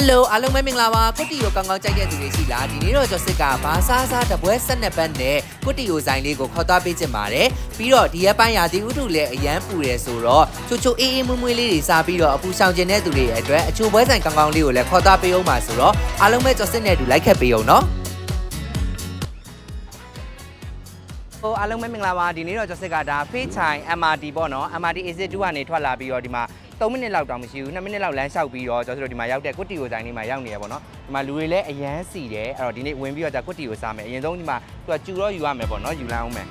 ယ်လိုအားလုံးပဲမင်္ဂလာပါကုတီကိုကောင်းကောင်းကြိုက်တဲ့သူတွေရှိလားဒီနေ့တော့ကျော်စစ်ကဘာစားစားတပွဲဆက်နှစ်ပတ်နဲ့ကုတီကိုဆိုင်လေးကိုခေါ်သွားပေးချင်ပါတယ်ပြီးတော့ဒီရက်ပိုင်းရာသီဥတုလည်းအရန်ပူတယ်ဆိုတော့ချိုချိုအေးအေးမွေးမွေးလေးတွေစားပြီးတော့အပူဆောင်ကျင်တဲ့သူတွေရဲ့အတွက်အချိုပွဲဆိုင်ကောင်းကောင်းလေးကိုလည်းခေါ်သွားပေးအောင်ပါဆိုတော့အားလုံးပဲကျော်စစ်နဲ့အတူလိုက်ခတ်ပေးအောင်နော် ဟိုအားလုံးပဲမင်္ဂလာပါဒီနေ့တော့ကျော်စစ်ကဒါဖေးချိုင် MRT ပေါ့နော် MRT exit 2ကနေထွက်လာပြီးတော့ဒီမှာ3မိနစ်လောက်တောင်မရှိဘူး2မိနစ်လောက်လမ်းလျှောက်ပြီးတော့ကျော်စစ်တို့ဒီမှာရောက်တဲ့ကွတ်တီကိုဆိုင်လေးမှာရောက်နေရပေါ့နော်ဒီမှာလူတွေလည်းအရန်စီတယ်အဲ့တော့ဒီနေ့ဝင်ပြီးတော့ဒါကွတ်တီကိုစားမယ်အရင်ဆုံးဒီမှာသူကကျူတော့ယူရမယ်ပေါ့နော်ယူလမ်းအောင်မယ်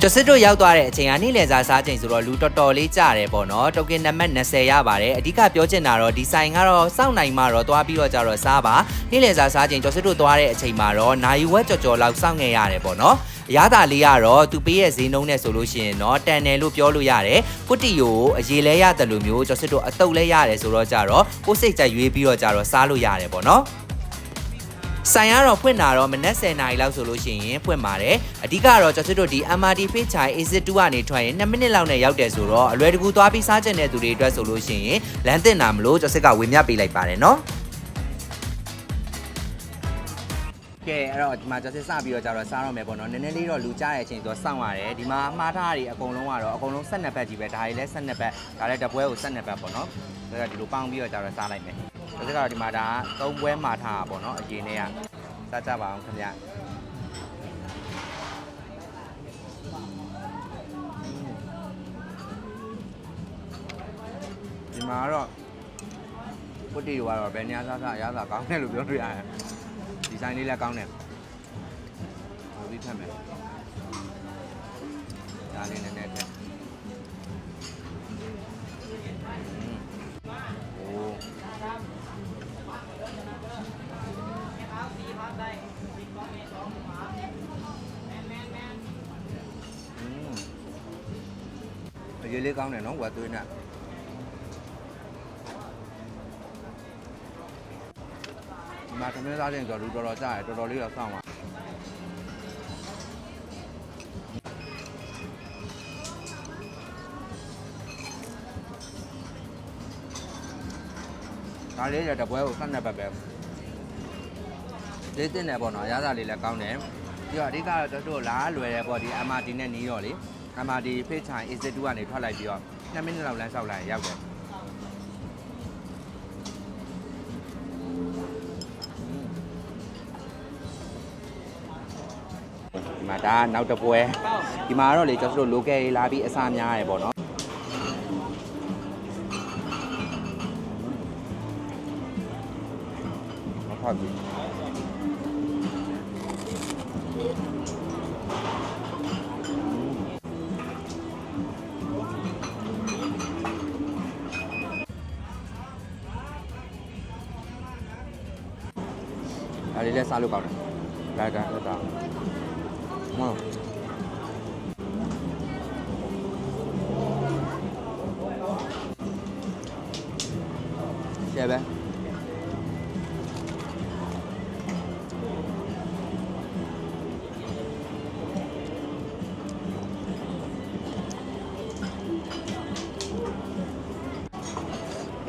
ကျော်စစ်တို့ရောက်သွားတဲ့အချိန်ကနေ့လယ်စာစားချိန်ဆိုတော့လူတော်တော်လေးကြတယ်ပေါ့နော်တိုကင်နံပါတ်20ရပါတယ်အဓိကပြောချင်တာတော့ဒီဆိုင်ကတော့စောင့်နိုင်မှတော့သွားပြီးတော့ကြတော့စားပါနေ့လယ်စာစားချိန်ကျော်စစ်တို့သွားတဲ့အချိန်မှာတော့နိုင်ဝက်ကြော်ကြော်လောက်စောင့်ငယ်ရတယ်ပေါ့နော် အရသာလေးကတော့သူပေးရဲ့ဈေးနှုန်းနဲ့ဆိုလို့ရှိရင်တော့တန်တယ်လို့ပြောလို့ရတယ်ကုတ္တီကိုအရေးလဲရတယ်လို့မျိုးကျော်စစ်တို့အတုပ်လဲရတယ်ဆိုတော့ကြတော့ကိုယ်စိတ်ကြိုက်ရွေးပြီးတော့ကြတော့စားလို့ရတယ်ပေါ့နော်ဆိုင်ကတော့ဖွင့်တာတော့မနက်10:00နာရီလောက်ဆိုလို့ရှိရင်ဖွင့်ပါတယ်အဓိကတော့ကျွန်တော်တို့ဒီ MRT Face Chai Exit 2ကနေထွက်ရင်2မိနစ်လောက်နဲ့ရောက်တယ်ဆိုတော့အလွယ်တကူသွားပြီးစားချင်တဲ့သူတွေအတွက်ဆိုလို့ရှိရင်လမ်းတင်တာမလို့ကျွန်တော်စစ်ကဝေမျှပေးလိုက်ပါတယ်နော် ကဲအဲ့တော့ဒီမှာကျွန်တော်စပြီးတော့ကြတော့စားတော့မယ်ပေါ့နော်နည်းနည်းလေးတော့လူကြားတဲ့အချိန်ဆိုတော့စောင့်ရတယ်ဒီမှာမှားထားတွေအကုန်လုံးကတော့အကုန်လုံး12ဘက်ကြီးပဲဒါတွေလည်း12ဘက်ဒါလည်းတစ်ပွဲကို12ဘက်ပေါ့နော်ဒါကဒီလိုပေါင်းပြီးတော့ကြတော့စားလိုက်မယ်ဒါစကတော့ဒီမှာဒါ3ပွဲမှာထားတာပေါ့နော်အရင်တည်းကစားကြပါအောင်ခင်ဗျာဒီမှာကတော့ပုတ်တီရောကတော့ဘယ်နေရာစားစားအရသာကောင်းတယ်လို့ပြောလို့ရတယ် ဒီဇိုင်းလေးလည်းကောင်းတယ်ဟိုပြီးဖတ်မယ်ဒါလေးနည်းနည်းထည့်โอ้အရေးလေးကောင်းတယ်နော်ဝါသွေးနဲ့ မှာသမင်းစားတဲ့ဆိုတော့လူတော်တော်ကြားတယ်တော်တော်လေးတော့စောင့်ပါဒါလေးရတဲ့ပွဲကိုဆက်နေပတ်ပဲလေးတင်တယ်ပေါ့နော်အရသာလေးလည်းကောင်းတယ်ပြီးတော့အဓိကတော့တို့တို့လားလွယ်တယ်ပေါ့ဒီ MRT နဲ့နီးရော်လေ MRT ဖေးချိုင် exit 2ကနေထွက်လိုက်ပြီးတော့2မိနစ်လောက်လမ်းလျှောက်လိုက်ရင်ရောက်တယ် ဒီမှာဒါကနောက်တစ်ပွဲဒီမှာကတော့လေကျွန်တော်တို့ local တွေလာပြီးအစားများရတယ်ပေါ့နော်ဟုတ်ပြီဒါလေးလည်းစားလို့ကောင်းတယ်ဒါဒါဒါ ဟုတ်ရှယ်ပဲ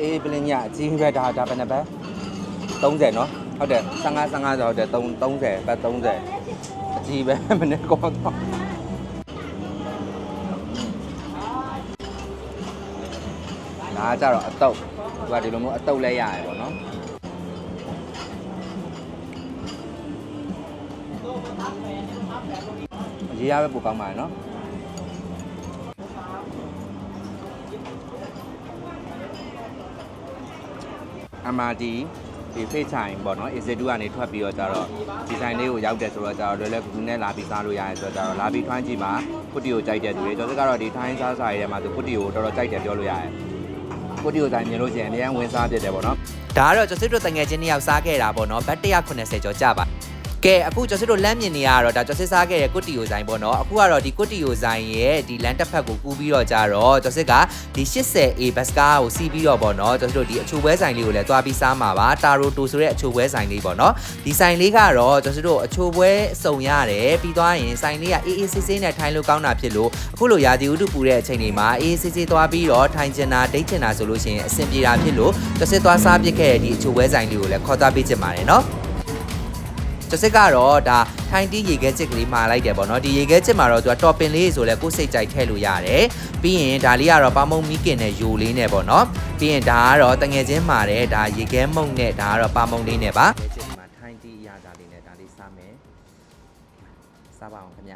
အေးပလင်းညအကြီးပဲဒါဒါဘယ်နှပဲ30နော်ဟုတ်တယ်55 55ဆိုဟုတ်တယ်3 30ဘတ်30အ ကြီးပဲမနေ့ကတော့ဒါကကြတော့အတုပ်သူကဒီလိုမျိုးအတုပ်လဲရတယ်ပေါ့နော်အရေးရပဲပိုကောင်းပါရဲ့နော် MRT ဒီ ဖေးချိုင်ပေါ့နော် exit 2ကနေထွက်ပြီးတော့ကြတော့ဒီဇိုင်းလေးကိုရောက်တယ်ဆိုတော့ကြတော့လွယ်လွယ်ကူကူနဲ့လာပြီးစားလို့ရတယ်ဆိုတော့ကြတော့လာပြီးထွန်းကြည့်မှာကုတီကိုကြိုက်တဲ့သူတွေတော်စကတော့ဒီထိုင်းစားစားရဲမှာသူကုတီကိုတော်တော်ကြိုက်တယ်ပြောလို့ရတယ်ကုတီကိုဆိုင်မြင်လို့ရှိရင်အများဝင်စားဖြစ်တယ်ပေါ့နော်ဒါကတော့ကျွန်တော်တို့တငယ်ချင်းနှစ်ယောက်စားခဲ့တာပေါ့နော်ဘတ်180ကျော်ကြပါ ကဲအခုကျွန်တော်တို့လမ်းမြင်နေရတော့ဒါကျွန်တော်စစ်စားခဲ့တဲ့ကွတီယိုဆိုင်ပေါ့နော်အခုကတော့ဒီကွတီယိုဆိုင်ရဲ့ဒီလမ်းတစ်ဖက်ကိုကူးပြီးတော့ကြတော့ကျွန်တော်စစ်ကဒီ 80A ဘတ်စကားကိုစီးပြီးတော့ပေါ့နော်ကျွန်တော်တို့ဒီအချိုပွဲဆိုင်လေးကိုလည်းသွားပြီးစားမှာပါတာရိုတိုဆိုတဲ့အချိုပွဲဆိုင်လေးပေါ့နော်ဒီဆိုင်လေးကတော့ကျွန်တော်တို့အချိုပွဲစုံရတယ်ပြီးသွားရင်ဆိုင်လေးကအေးအေးဆေးဆေးနဲ့ထိုင်လို့ကောင်းတာဖြစ်လို့အခုလိုရာသီဥတုပူတဲ့အချိန်တွေမှာအေးအေးဆေးဆေးသွားပြီးတော့ထိုင်ချင်တာဒိတ်ချင်တာဆိုလို့ရှိရင်အဆင်ပြေတာဖြစ်လို့ကျွန်တော်စစ်သွားစားပစ်ခဲ့တဲ့ဒီအချိုပွဲဆိုင်လေးကိုလည်းခေါ်သွားပေးချင်ပါတယ်နော် ကျစစ်ကတော့ဒါထိုင်းတီးရေခဲချစ်ကလေးမှာလိုက်တယ်ပေါ့နော်ဒီရေခဲချစ်မှာတော့သူကတော်ပင်လေးဆိုလဲကိုယ်စိတ်ကြိုက်ထည့်လို့ရတယ်ပြီးရင်ဒါလေးကတော့ပမုံမီးကင်နဲ့ယိုလေးနဲ့ပေါ့နော်ပြီးရင်ဒါကတော့တငယ်ချင်းမှာတဲ့ဒါရေခဲမုံနဲ့ဒါကတော့ပမုံလေးနဲ့ပါရေခဲချစ်မှာထိုင်းတီးအရာဒါလေးနဲ့ဒါလေးစားမယ်စားပါအောင်ခင်ဗျ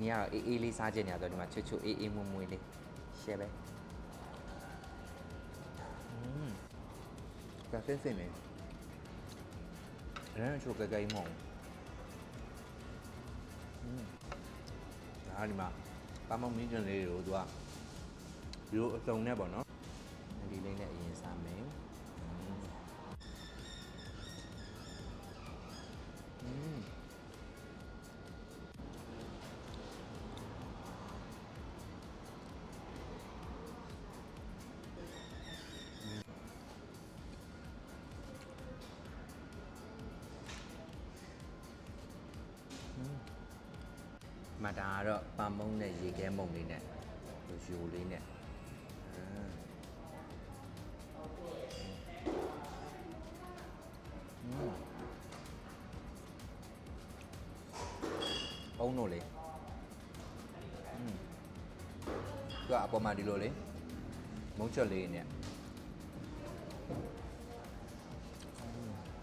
ညီကတော့အေးအေးလေးစားခြင်းနေရတော့ဒီမှာချွတ်ချွတ်အေးအေးမွမွေးလေးရှယ်ပဲอืมကဖဲစင်နေ 그냥 주로 내가 이모 음ဒါကဒီမှာပါမောင်မင်းကျင်လေးတွေကိုသူကဒီလိုအစုံနဲ့ပေါ့နော် မဒါကတော့ပမုံနဲ့ရေခဲမုံလေးနဲ့ယူလေးနဲ့ပုံးတို့လေอืมသူကအပေါ်မှာဒီလိုလေမုံချက်လေးနဲ့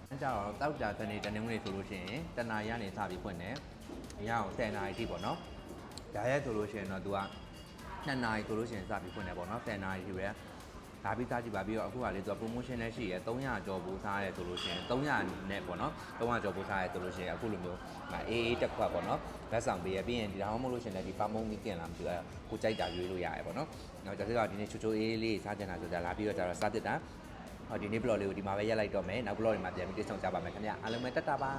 အဲကြတော့တောက်ကြတဲ့နေ့တနင်္ဂနွေဆိုလို့ရှိရင်တနာရီကနေစပြီးဖွင့်တယ် ညအောင်10နာရီထိပေါ့နော်ဒါရဲဆိုလို့ရှိရင်တော့ तू က2နာရီဆိုလို့ရှိရင်စပြီးဖွင့်တယ်ပေါ့နော်10နာရီထိပဲဒါပြီးစားကြည့်ပါပြီးတော့အခုကလေ तू promotion လည်းရှိရဲ300ကျော်ပိုးစားရဲဆိုလို့ရှိရင်300နဲ့ပေါ့နော်300ကျော်ပိုးစားရဲဆိုလို့ရှိရင်အခုလိုမျိုးအေးအေးတစ်ခွက်ပေါ့နော်လက်ဆောင်ပေးရပြီးရင်ဒီတော့မဟုတ်လို့ရှိရင်လည်းဒီပါမုံကြီးกินလာမှသူကကိုကြိုက်တာရွေးလို့ရတယ်ပေါ့နော်နောက်ကျတော့ဒီနေ့ချိုချိုအေးလေးစားကြတာဆိုကြလာပြီးတော့ကျတော့စားတစ်တာဟောဒီနေ့ blog လေးကိုဒီမှာပဲရက်လိုက်တော့မယ်နောက် blog တွေမှာပြန်ပြီးတိကျအောင်ကြပါမယ်ခင်ဗျအားလုံးပဲတက်တာပါ